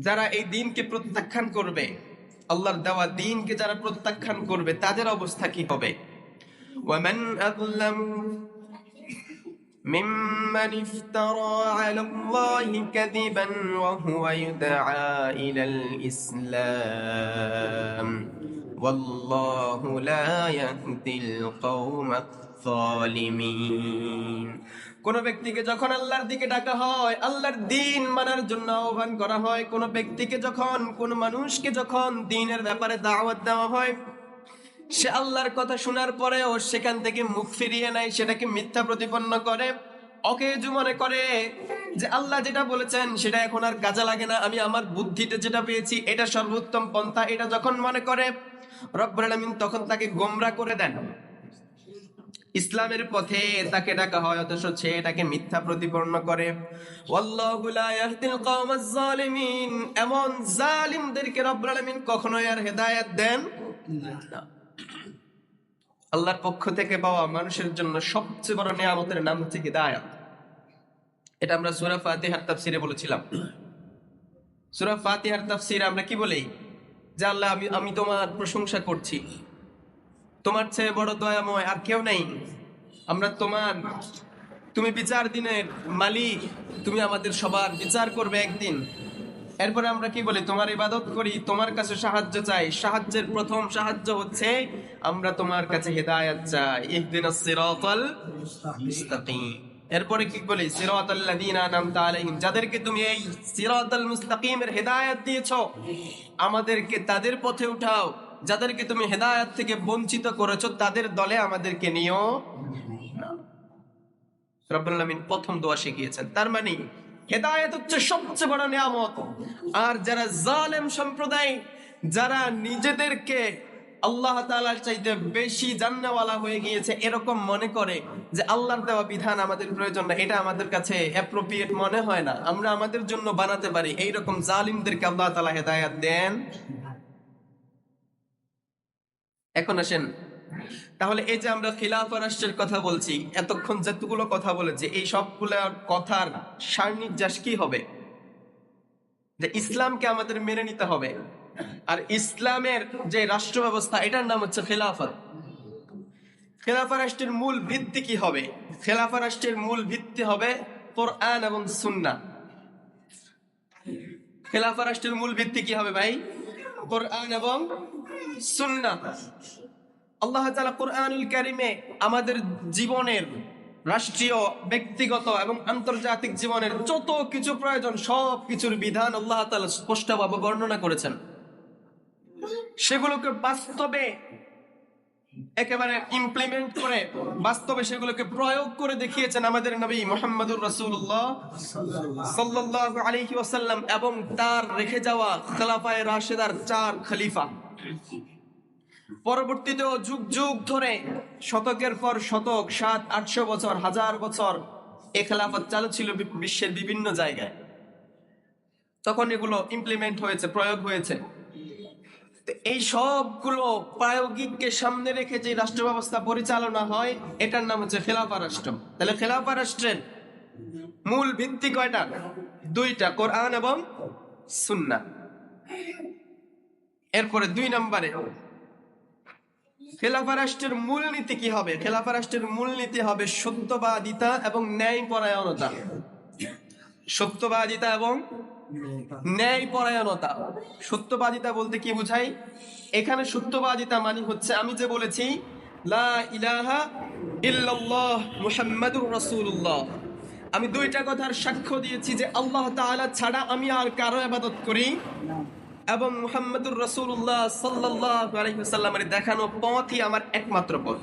যারা এই দিনকে প্রত্যাখ্যান করবে আল্লাহর দেওয়া দিনকে যারা প্রত্যাখ্যান করবে তাদের অবস্থা কি হবে ومن أظلم ممن افترى على الله كذبا وهو يدعى إلى الإسلام والله لا يهدي القوم الظالمين কোন ব্যক্তিকে যখন আল্লাহর দিকে ডাকা হয় আল্লাহর দিন মানার জন্য আহ্বান করা হয় কোন ব্যক্তিকে যখন কোন মানুষকে যখন দিনের ব্যাপারে দাওয়াত দেওয়া হয় সে আল্লাহর কথা শোনার পরেও সেখান থেকে মুখ ফিরিয়ে নেয় সেটাকে মিথ্যা প্রতিপন্ন করে অকেজু মনে করে যে আল্লাহ যেটা বলেছেন সেটা এখন আর কাজে লাগে না আমি আমার বুদ্ধিতে যেটা পেয়েছি এটা সর্বোত্তম পন্থা এটা যখন মনে করে রব্বুল তখন তাকে গোমরা করে দেন। ইসলামের পথে তাকে ডাকা হয়, অথচ সে এটাকে মিথ্যা প্রতিপন্ন করে। এমন জালিমদেরকে রব্বুল আলামিন কখনোই আর হেদায়েত দেন? আল্লাহর পক্ষ থেকে পাওয়া মানুষের জন্য সবচেয়ে বড় নিয়ামতের নাম হচ্ছে হিদায়াত। এটা আমরা সূরা ফাতিহার তাফসিরে বলেছিলাম। সূরা ফাতিহার তাফসিরে আমরা কি বলি? যে আমি আমি তোমার প্রশংসা করছি। তোমার চেয়ে বড় দয়াময় আর কেউ নেই। আমরা তোমার, তুমি বিচার দিনের মালিক। তুমি আমাদের সবার বিচার করবে একদিন। এরপরে আমরা কি বলি? তোমার ইবাদত করি, তোমার কাছে সাহায্য চাই। সাহায্যের প্রথম সাহায্য হচ্ছে, আমরা তোমার কাছে হেদায়াত চাই। ইহদিনাস সিরাতাল মুস্তাকিম। এরপরে কি বলি? সিরাতাল লাযিনা আনআমতা আলাইহিম। যাদেরকে তুমি এই সিরাতাল মুস্তাকিমের হেদায়েত দিয়েছ, আমাদেরকে তাদের পথে উঠাও। যাদেরকে তুমি হেদায়েত থেকে বঞ্চিত করেছ, তাদের দলে আমাদেরকে নিও। রব্বুল প্রথম দোয়া শিখিয়েছেন। তার মানে হেদায়েত হচ্ছে সবচেয়ে বড় নিয়ামত। আর যারা জালেম সম্প্রদায়, যারা নিজেদেরকে আল্লাহ তাআলার চাইতে বেশি জান্নাওয়ালা হয়ে গিয়েছে এরকম মনে করে যে আল্লাহর দেওয়া বিধান আমাদের প্রয়োজন না, এটা আমাদের কাছে অ্যাপ্রোপ্রিয়েট মনে হয় না। আমরা আমাদের জন্য বানাতে পারি। এই রকম জালিমদেরকে আল্লাহ তাআলা হেদায়েত দেন। এখন আসেন। তাহলে এই যে আমরা খিলাফা রাষ্ট্রের কথা বলছি, এতক্ষণ যতগুলো কথা বলেছি, এই সবগুলো কথার সান্নিধ্যাস কি হবে? যে ইসলামকে আমাদের মেনে নিতে হবে। আর ইসলামের যে রাষ্ট্র ব্যবস্থা এটার নাম হচ্ছে খেলাফত। খেলাফা রাষ্ট্রের মূল ভিত্তি কি হবে? খেলাফা রাষ্ট্রের মূল ভিত্তি হবে কোরআন এবং সুন্নাহ। খেলাফা রাষ্ট্রের মূল ভিত্তি কি হবে ভাই? কোরআন এবং সুন্না আল্লাহ তালা কোরআনুল কারিমে আমাদের জীবনের রাষ্ট্রীয়, ব্যক্তিগত এবং আন্তর্জাতিক জীবনের যত কিছু প্রয়োজন সব কিছুর বিধান আল্লাহ তাআলা স্পষ্টভাবে বর্ণনা করেছেন। সেগুলোকে বাস্তবে একেবারে ইমপ্লিমেন্ট করে, বাস্তবে সেগুলোকে প্রয়োগ করে দেখিয়েছেন আমাদের নবী মোহাম্মদুর রাসূলুল্লাহ সাল্লাল্লাহু আলাইহি ওয়াসাল্লাম এবং তার রেখে যাওয়া খলিফায়ে রাশিদার চার খলিফা। পরবর্তীতেও যুগ যুগ ধরে, শতকের পর শতক, সাত, আটশো বছর, হাজার বছর এ খেলাফত চালু ছিল বিশ্বের বিভিন্ন জায়গায়। তখন এগুলো ইমপ্লিমেন্ট হয়েছে, প্রয়োগ হয়েছে। এই সবগুলো প্রায়োগিককে সামনে রেখে যে রাষ্ট্র ব্যবস্থা পরিচালনা হয়, এটার নাম হচ্ছে খেলাফা রাষ্ট্র। তাহলে খেলাফা রাষ্ট্রের মূল ভিত্তি কয়টা? দুইটা, কোরআন এবং সুন্না। এরপরে দুই নম্বরে, খেলাফা রাষ্ট্রের মূলনীতি কি হবে? খেলাফা রাষ্ট্রের মূলনীতি হবে সত্যবাদিতা এবং ন্যায় পরায়ণতা সত্যবাদিতা এবং ন্যায় পরায়ণতা সত্যবাদিতা বলতে কি বুঝাই? এখানে সত্যবাদিতা মানে হচ্ছে আমি যে বলেছি, লা ইলাহা আমি দুইটা কথার সাক্ষ্য দিয়েছি যে আল্লাহ ছাড়া আমি আর কারও ইবাদত করি। এবং মুহাম্মদুর রাসূলুল্লাহ সাল্লাল্লাহু দেখানো পথই আমার একমাত্র পথ।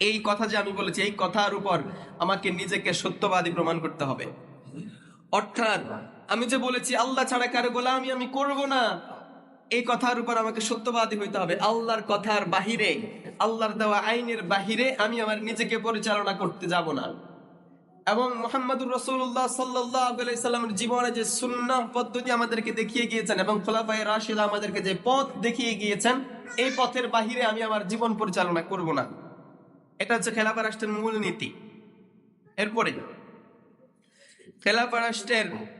এই কথা যে আমি বলেছি, এই কথার উপর আমাকে নিজেকে সত্যবাদী প্রমাণ করতে হবে। অর্থাৎ আমি যে বলেছি, আল্লাহ ছাড়া কারও গোলামি আমি করব না। এই কথার উপর আমাকে সত্যবাদী হইতে হবে। আল্লাহর কথার বাহিরে, আল্লাহর দেওয়া আইনের বাহিরে আমি আমার নিজেকে পরিচালনা করতে যাব না। এবং মোহাম্মদুর রসুল্লাহ সাল্লামের জীবনে যে সুন্নাহ পদ্ধতি আমাদেরকে দেখিয়ে গিয়েছেন এবং খোলাফাই রাশিদ আমাদেরকে যে পথ দেখিয়ে গিয়েছেন, এই পথের বাহিরে আমি আমার জীবন পরিচালনা করব না। এটা হচ্ছে খেলাফা রাষ্ট্রের মূল নীতি। এরপরে, খেলাফা রাষ্ট্রের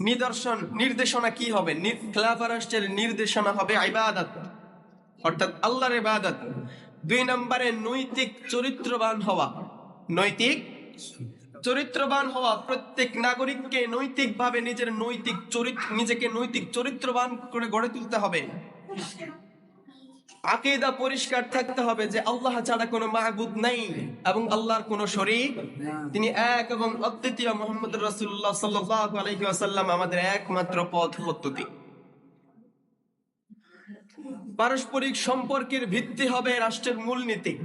নিদর্শন, নির্দেশনা কি হবে? নি- খেলাফা রাষ্ট্রের নির্দেশনা হবে আইবাদাত অর্থাৎ আল্লাহর ইবাদত। দুই নম্বরে নৈতিক চরিত্রবান হওয়া। নৈতিক চরিত্রবান হওয়া। প্রত্যেক নাগরিককে নৈতিকভাবে নিজের নৈতিক চরিত্র নিজেকে নৈতিক চরিত্রবান করে গড়ে তুলতে হবে। আকিদা পরিষ্কার থাকতে হবে যে আল্লাহ ছাড়া কোনো মাহবুদ নাই এবং আল্লাহর কোনো শরীক তিনি এক এবং অদ্বিতীয় মোহাম্মদ আলাইহি ওয়াসাল্লাম আমাদের একমাত্র পথ পদ্ধতি পারস্পরিক সম্পর্কের ভিত্তি হবে রাষ্ট্রের মূলনীতি।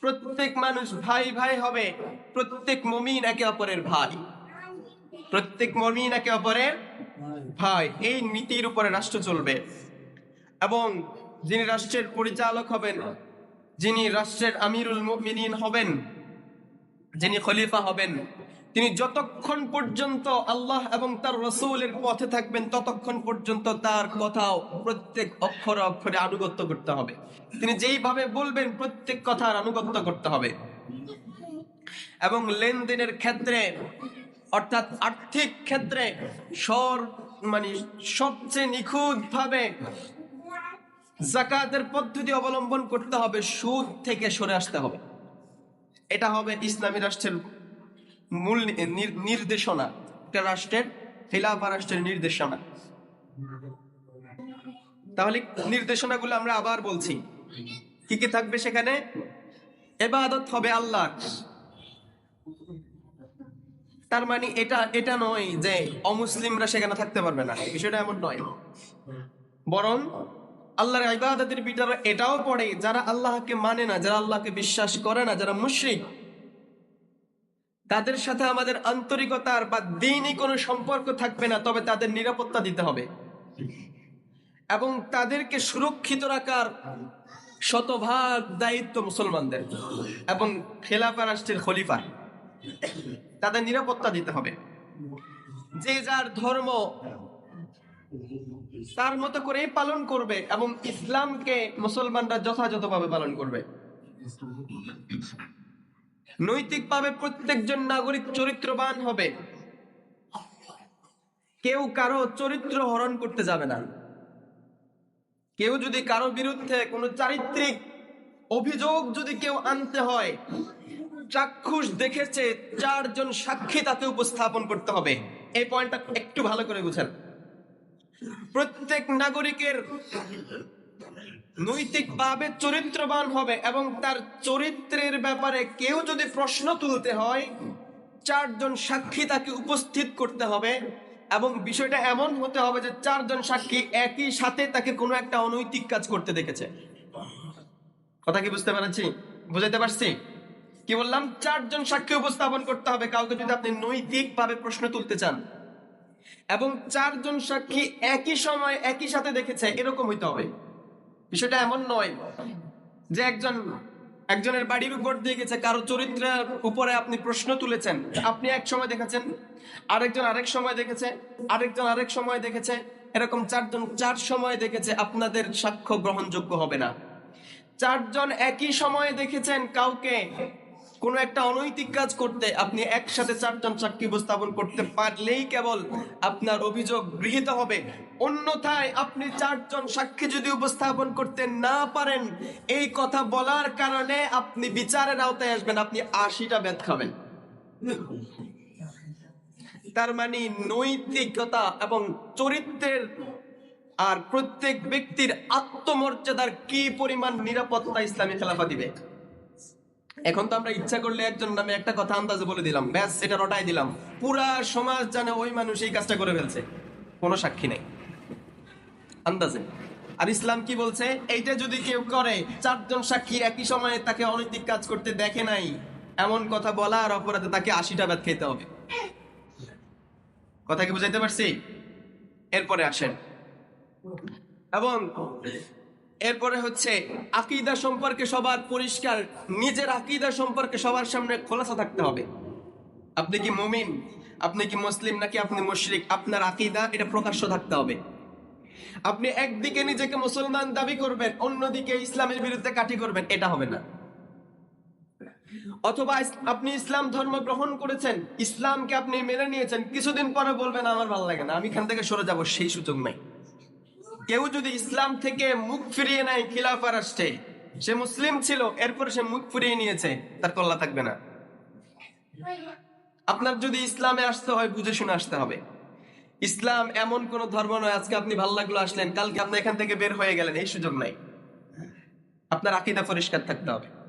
প্রত্যেক মানুষ ভাই ভাই হবে, প্রত্যেক মমিন একে অপরের ভাই। প্রত্যেক মমিন একে অপরের ভাই। এই নীতির উপরে রাষ্ট্র চলবে। এবং যিনি রাষ্ট্রের পরিচালক হবেন, যিনি রাষ্ট্রের আমিরুল মুমিনিন হবেন, যিনি খলিফা হবেন, তিনি যতক্ষণ পর্যন্ত আল্লাহ এবং তার রসুলের পথে থাকবেন, ততক্ষণ পর্যন্ত তার কথাও প্রত্যেক অক্ষরে অক্ষরে আনুগত্য করতে হবে। তিনি যেইভাবে বলবেন, প্রত্যেক কথার আনুগত্য করতে হবে। এবং লেনদেনের ক্ষেত্রে, অর্থাৎ আর্থিক ক্ষেত্রে সর মানে সবচেয়ে নিখুঁত ভাবে জাকাতের পদ্ধতি অবলম্বন করতে হবে, সুদ থেকে সরে আসতে হবে। এটা হবে ইসলামী রাষ্ট্রের মূল নির্দেশনা। একটা রাষ্ট্রের খিলাফা রাষ্ট্রের নির্দেশনা। তাহলে নির্দেশনাগুলো আমরা আবার বলছি। কি কি থাকবে সেখানে? এবাদত হবে আল্লাহ তার মানে এটা এটা নয় যে অমুসলিমরা সেখানে থাকতে পারবে না। বিষয়টা এমন নয়। বরং আল্লাহর ইবাদতের ভিতরে এটাও পড়ে যারা আল্লাহকে মানে না, যারা আল্লাহকে বিশ্বাস করে না, যারা মুশরিক। তাদের সাথে আমাদের আন্তরিকতার বা দিনই কোনো সম্পর্ক থাকবে না, তবে তাদের নিরাপত্তা দিতে হবে। এবং তাদেরকে সুরক্ষিত রাখার শতভাগ দায়িত্ব মুসলমানদের এবং খেলাফা রাষ্ট্রের খলিফা। তাদের নিরাপত্তা দিতে হবে। যে যার ধর্ম তার মতো করেই পালন করবে এবং ইসলামকে মুসলমানরা যথাযথভাবে পালন করবে। নৈতিকভাবে প্রত্যেকজন নাগরিক চরিত্রবান হবে। কেউ কারও চরিত্র হরণ করতে যাবে না। কেউ যদি কারও বিরুদ্ধে কোনো চারিত্রিক অভিযোগ যদি কেউ আনতে হয়, চাক্ষুষ দেখেছে, চারজন সাক্ষী তাকে উপস্থাপন করতে হবে। এই পয়েন্টটা একটু ভালো করে বুঝেন। প্রত্যেক নাগরিকের নৈতিকভাবে চরিত্রবান হবে এবং তার চরিত্রের ব্যাপারে কেউ যদি প্রশ্ন তুলতে হয়, চারজন সাক্ষী তাকে উপস্থিত করতে হবে এবং বিষয়টা এমন হতে হবে যে চারজন সাক্ষী একই সাথে তাকে কোনো একটা অনৈতিক কাজ করতে দেখেছে। কথা কি বুঝতে পারছি? বুঝাইতে পারছি? কি বললাম? চারজন সাক্ষী উপস্থাপন করতে হবে। কাউকে যদি আপনি নৈতিকভাবে প্রশ্ন তুলতে চান এবং চারজন সাক্ষী একই সময় একই সাথে দেখেছে, এরকম হইতে হবে। বিষয়টা এমন নয় যে একজন, একজনের বাড়ির উপর দিয়ে গেছে, কারও চরিত্রের উপরে আপনি প্রশ্ন তুলেছেন, আপনি এক সময় দেখেছেন, আরেকজন আরেক সময় দেখেছে, আরেকজন আরেক সময় দেখেছে, এরকম চারজন, চার সময় দেখেছে, আপনাদের সাক্ষ্য গ্রহণযোগ্য হবে না। চারজন একই সময়ে দেখেছেন কাউকে কোনো একটা অনৈতিক কাজ করতে আপনি একসাথে চারজন সাক্ষী উপস্থাপন করতে পারলেই কেবল আপনার অভিযোগ গৃহীত হবে। অন্যথায় আপনি চারজন সাক্ষী যদি উপস্থাপন করতে না পারেন, এই কথা বলার কারণে আপনি বিচারের আওতায় আসবেন, আপনি আশিটা বেদ খাবেন। তার মানে নৈতিকতা এবং চরিত্রের আর প্রত্যেক ব্যক্তির আত্মমর্যাদার কি পরিমাণ নিরাপত্তা ইসলামী খেলাফা দিবে? এখন তো আমরা ইচ্ছা করলে একজন নামে একটা কথা আন্দাজে বলে দিলাম। ব্যাস, এটা রটাই দিলাম। পুরা সমাজ জানে ওই মানুষ এই কাজটা করে ফেলছে। কোনো সাক্ষী নেই। আন্দাজে। আর ইসলাম কি বলছে? এইটা যদি কেউ করে, চারজন সাক্ষী একই সময়ে তাকে অনৈতিক কাজ করতে দেখে নাই, এমন কথা বলা আর অপরাধে তাকে আশিটা ব্যাত খেতে হবে। কথা কি বুঝাইতে পারছি? এরপরে আসেন। এবং এরপরে হচ্ছে আকিদা সম্পর্কে সবার পরিষ্কার, নিজের আকিদা সম্পর্কে সবার সামনে খোলাসা থাকতে হবে। আপনি কি মুমিন? আপনি কি মুসলিম নাকি আপনি মুশরিক? আপনার আকিদা, এটা প্রকাশ্য থাকতে হবে। আপনি একদিকে নিজেকে মুসলমান দাবি করবেন, অন্যদিকে ইসলামের বিরুদ্ধে কাঠি করবেন, এটা হবে না। অথবা আপনি ইসলাম ধর্ম গ্রহণ করেছেন, ইসলামকে আপনি মেনে নিয়েছেন, কিছুদিন পরে বলবেন, আমার ভালো লাগে না, আমি এখান থেকে সরে যাব, সেই সুযোগ নাই। কেউ যদি ইসলাম থেকে মুখ ফিরিয়ে নেয় খিলাফা রাষ্ট্রে সে মুসলিম ছিল, এরপরে সে মুখ ফিরিয়ে নিয়েছে, তার কল্লা থাকবে না। আপনার যদি ইসলামে আসতে হয়, বুঝে শুনে আসতে হবে। ইসলাম এমন কোন ধর্ম নয়, আজকে আপনি ভালো লাগল আসলেন, কালকে আপনি এখান থেকে বের হয়ে গেলেন, এই সুযোগ নাই। আপনার আকিদা পরিষ্কার থাকতে হবে।